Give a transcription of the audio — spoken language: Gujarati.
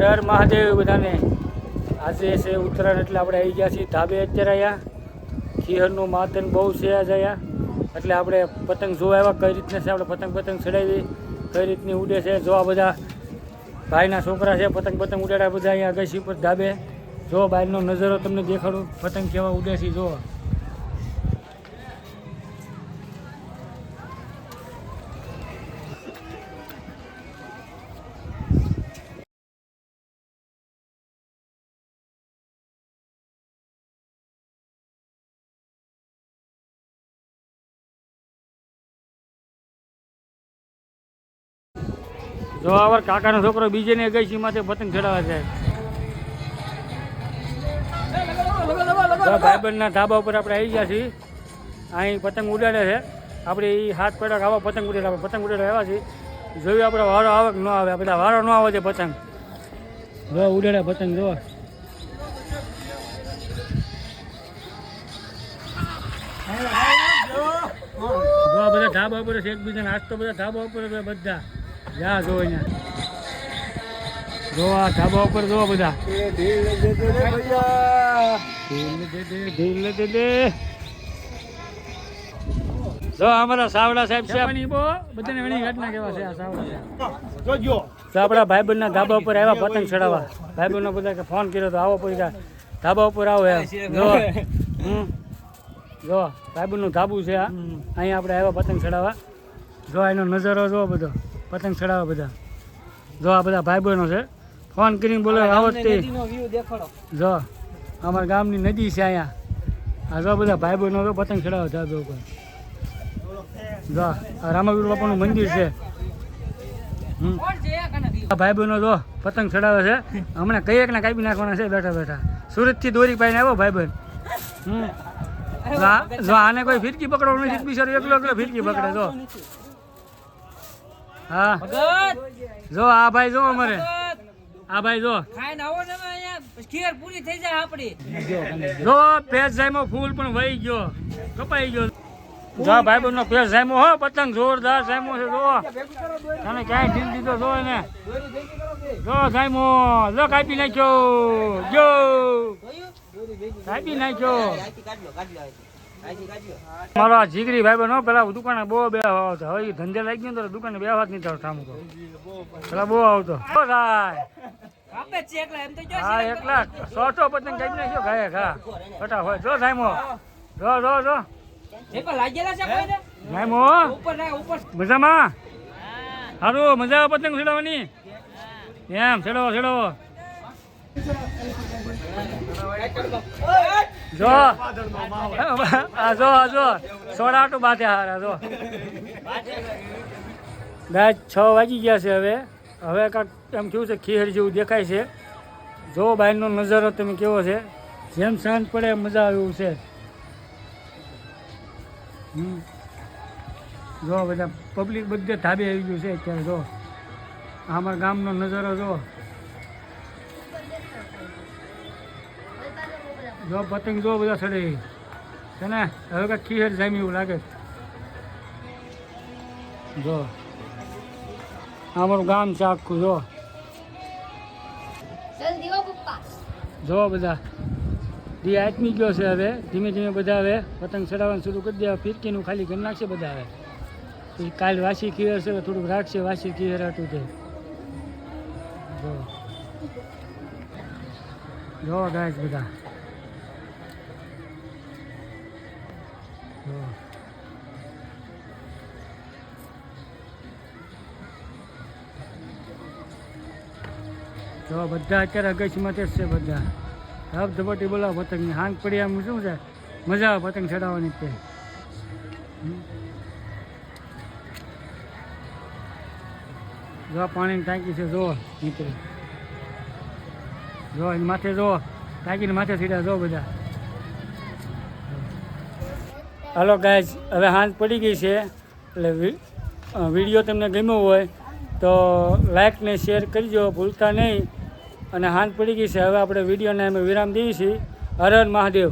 હર મહાદેવ બધાને. આજે છે ઉત્તરાયણ એટલે આપણે આવી ગયા છીએ ધાબે અત્યારે અહીંયા ખીહરનું માતન બહુ છે આજે અહીંયા એટલે આપણે પતંગ જોવા આવ્યા કઈ રીતના છે, આપણે પતંગ પતંગ ચડાવી. કઈ રીતની ઉડે છે જો આ બધા. ભાઈના છોકરા છે, પતંગ પતંગ ઉડાડ્યા બધા અહીંયા અગાસી ઉપર ધાબે. જો બહારનો નજારો તમને દેખાડું, પતંગ કેવા ઉડે છે જો જો આવાર કાકાનો છોકરો બીજે ને અગાસી માથે પતંગ ચડાવે છે. ભાઈબંધના ધાબા ઉપર આપણે આવી ગયા છીએ. અહીં પતંગ ઉડાડે છે. આપણે એ હાથ પેડા આવા પતંગ ઉડાડે, આપણે પતંગ ઉડાડે આવ્યા છીએ. જોયું આપણે વારો આવે કે ન આવે બધા વારો ન આવે છે પતંગ. જો ઉડાડે પતંગ, જો. બધા ધાબા ઉપર છે, એકબીજાને આજ તો બધા ધાબા ઉપર બધા. જ્યાં જો અહીંયા. જો આ ધાબા ઉપર જો બધા. ઢીલ દે દે ઢીલ દે દે જો અમારા સાવડા સાહેબ છે. બધાને ઘણી ઘટના કેવા છે આ સાવડા તો આપણા ભાઈબંધના ધાબા ઉપર આવ્યા પતંગ ચડાવવા. ભાઈબંધનો બધા ફોન કર્યો તો આવો પછી ધાબા ઉપર આવો એમ. જો. હમ. જો ભાઈબંધનું ધાબુ છે આ. અહીંયા આપણે આવ્યા પતંગ ચડાવવા. જો એનો નજારો જો બધો. પતંગ ચડાવે બધા. જો આ બધા ભાઈ બહેનો છે ફોન કરીને બોલો આવો તે. જો અમારા ગામની નદી છે અહીંયા. આ જો બધા ભાઈ બહેનો જો પતંગ ચડાવે ધાબે ઉપર. જો આ રામાવીર બાપાનું મંદિર છે. આ ભાઈ બહેનો જો પતંગ ચડાવે છે. હમણાં કઈ એક ને કાપી નાખવાના છે બેઠા બેઠા. સુરતથી દોરી પાઈને આવ્યો ભાઈ બહેન હમ. જો આને કોઈ ફિરકી પકડો નથી બિચારો એકલો એકલો ફિરકી પકડે જો. હા. જો આ ભાઈ જો અમારે. આ ભાઈ જો. ખાઈને આવો ને અહીંયા. ખીર પૂરી થઈ જાય આપણી. જો પેજ જાયમો ફૂલ પણ વહી ગયો. કપાઈ ગયો. જો ભાઈ પેજ જાયમો હો પતંગ જોરદાર જાયમો છે જો. તને ક્યાંય ઢીલ દીધો જો એને? જો જાયમો જો કાપી નાખ્યો. જો. કાપી નાખ્યો. મારો આ જીગરી ભાઈ બહેનો પેલા દુકાને બહુ બે આવતો. હવે ધંધે લાગી ગયો તો દુકાને બે વાત નહીં થતો ઠામ પેલા બહુ આવતો. હા એક એકલા સો સો પતંગ કાપી નાખ્યો ખાય ખા હોય જો સાયમો જો જો જો. ઉપર મજામાં? સારું મજા આવે પતંગ ચડાવવાની? એમ છેડો ચડાવો. જો. આ જો આ જો. સોડાટું બાથે હારા, જો. ગાય છ વાગી ગયા છે હવે. હવે કાંક એમ કેવું છે, ખીર જેવું દેખાય છે. જો બહારનો નજારો તમે કેવો છે? જેમ સાંજ પડે એમ મજા આવે એવું છે. જો, બધા પબ્લિક બધે ધાબે આવી ગયું છે અત્યારે, જો. અમારા ગામનો નજારો, જો. જો પતંગ જો બધા ચડે. છે ને? હવે કાંઈક ખીર જામી એવું લાગે. જો. અમારું ગામ છે આખું જો. જો બધા. દી આત્મી ગયો છે હવે. ધીમે ધીમે બધા હવે પતંગ ચડાવવાનું શરૂ કરી દે ફિરકીનું ખાલી ઘર નાખશે બધા હવે. કાલ વાસી ખીર છે થોડુંક રાખશે. વાસી ખીર હતું તે. જો. જો ગાય બધા. જો બધા અત્યારે અગસ્ટમાં જ છે બધા. ધબ ધબટી બોલાવો પતંગની. હાંગ પડી આમ શું છે? મજા આવે પતંગ ચડાવવાની તે. જો પાણીની ટાંકી છે, જો નીકળી. જો માથે જો. ટાંકીને માથે સીધા જો બધા. હાલો ગાય હવે હાંજ પડી ગઈ છે, એટલે વીડિયો તમને ગમ્યો હોય તો લાઇક ને શેર કરજો, ભૂલતા નહીં. અને હાંજ પડી ગઈ છે, હવે આપણે વિડીયોને અમે વિરામ દઈએ છીએ. હર હર મહાદેવ.